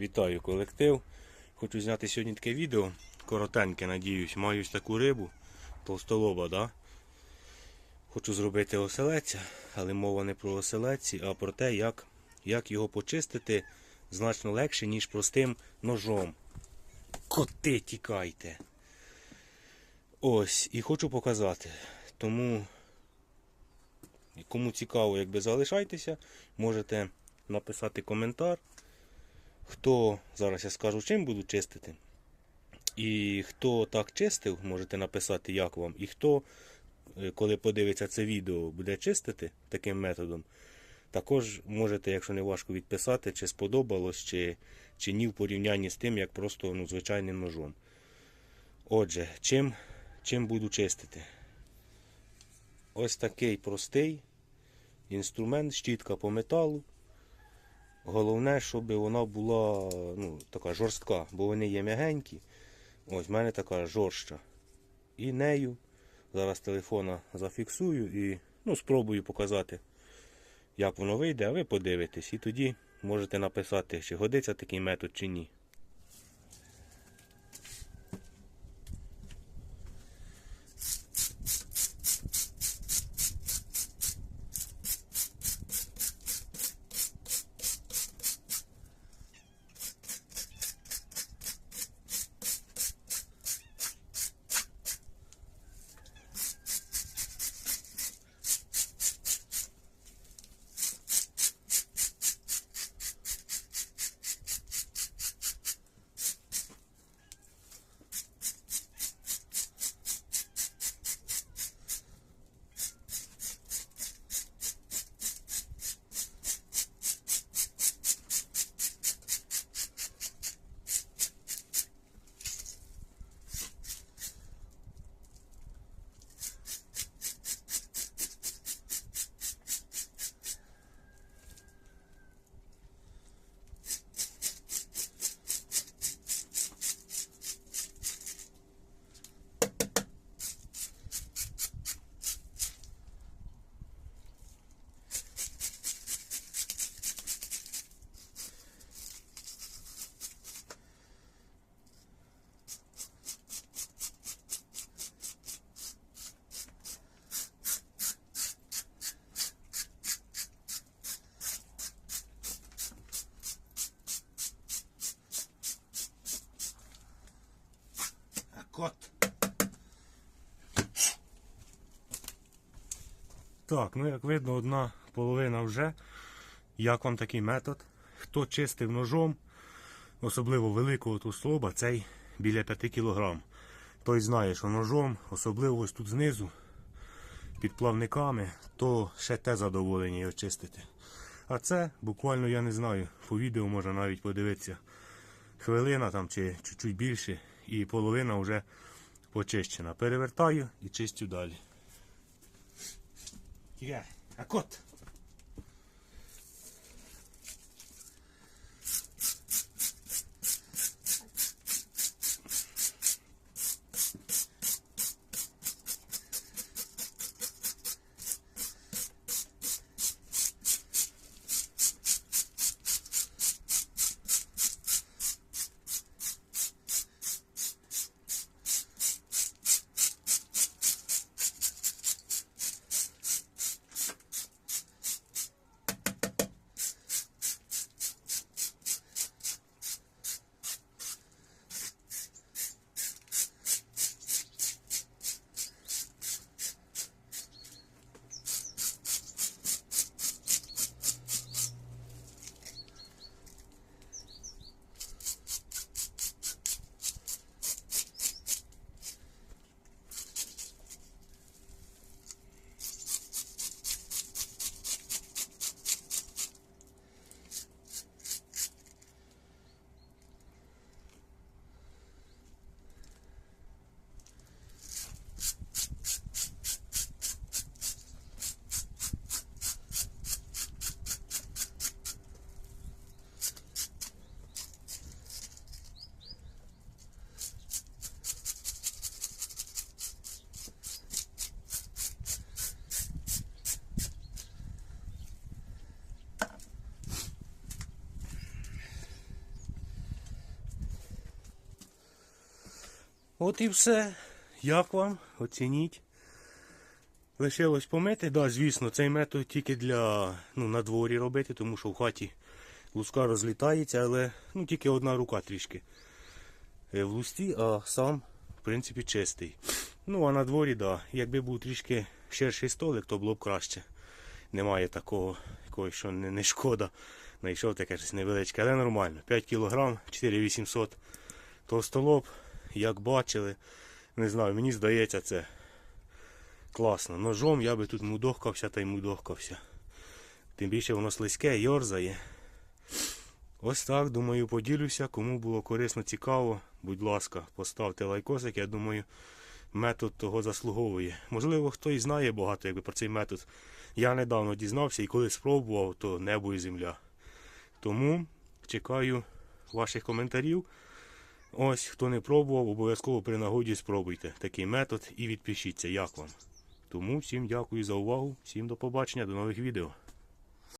Вітаю колектив. Хочу зняти сьогодні таке відео. Коротеньке, надіюсь. Маю таку рибу. Толстолоба, да? Хочу зробити оселедця, але мова не про оселедці, а про те, як, як його почистити значно легше, ніж простим ножом. Коти тікайте. Ось, і хочу показати. Тому, кому цікаво, якби залишайтеся, можете написати коментар. Хто зараз я скажу, чим буду чистити. І хто так чистив, можете написати, як вам. І хто, е, коли подивиться це відео, буде чистити таким методом, також можете, якщо не важко, відписати, чи сподобалось, чи, чи ні в порівнянні з тим, як просто ну, звичайним ножом. Отже, чим, чим буду чистити? Ось такий простий інструмент, щітка по металу. Головне, щоб вона була ну, така жорстка, бо вони є м'ягенькі. Ось в мене така жорстча. І нею зараз телефона зафіксую і ну, спробую показати, як воно вийде, а ви подивитесь. І тоді можете написати, чи годиться такий метод, чи ні. Кот. Так, ну як видно, одна половина вже. Як вам такий метод? Хто чистив ножом, особливо великого туслоба, цей біля 5 кг. Той знає, що ножом, особливо ось тут знизу, під плавниками, то ще те задоволення його чистити. А це буквально я не знаю, по відео можна навіть подивитися. Хвилина там чи чуть-чуть більше, і половина вже почищена. Перевертаю і чистю далі. А кот. От і все. Як вам? Оцініть. Лишилось помити. Да, звісно, цей метод тільки для ну, на дворі робити, тому що в хаті луска розлітається, але ну, тільки одна рука трішки е, в лусті, а сам, в принципі, чистий. Ну, а на дворі, да. Якби був трішки ширший столик, то було б краще. Немає такого, якогось, що не, не шкода. Знайшов таке щось невеличке, але нормально. 5 кг, 4800 товстолоб, як бачили. Не знаю, мені здається, це класно. Ножом я би тут мудохкався та й мудохкався. Тим більше воно слизьке, йорзає. Ось так, думаю, поділюся. Кому було корисно, цікаво, будь ласка, поставте лайкосик. Я думаю, метод того заслуговує. Можливо, хтось знає багато якби, про цей метод. Я недавно дізнався і коли спробував, то небо і земля. Тому чекаю ваших коментарів. Ось, хто не пробував, обов'язково при нагоді спробуйте такий метод і відпишіться, як вам. Тому всім дякую за увагу, всім до побачення, до нових відео.